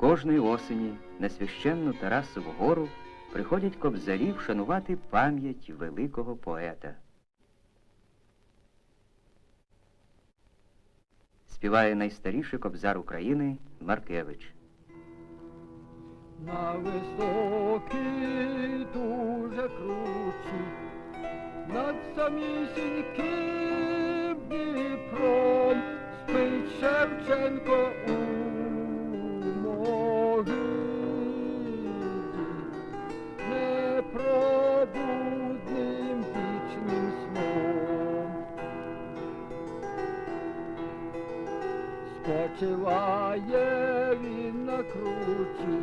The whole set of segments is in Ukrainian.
Кожної осені на священну Тарасову гору приходять кобзарі вшанувати пам'ять великого поета. Співає найстаріший кобзар України Маркевич. На високій дуже кручі, над самісіньким Дніпром спить Шевченко у Спочиває він на кручі,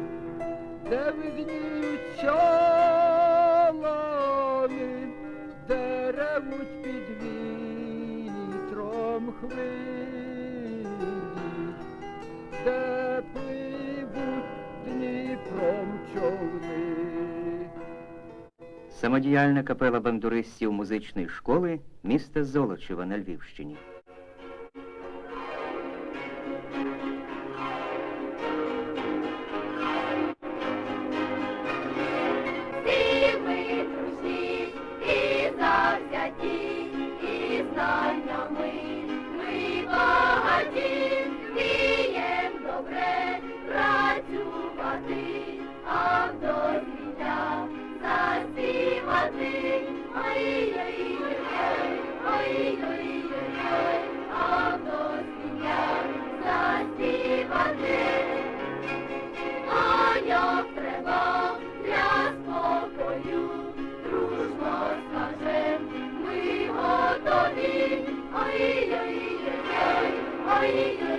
де видніють чолові, де ревуть під вітром хвилі, де пливуть Дніпром човни. Самодіяльна капела бандуристів музичної школи міста Золочева на Львівщині. Ми дружні, і завзяті, і знаннями mighty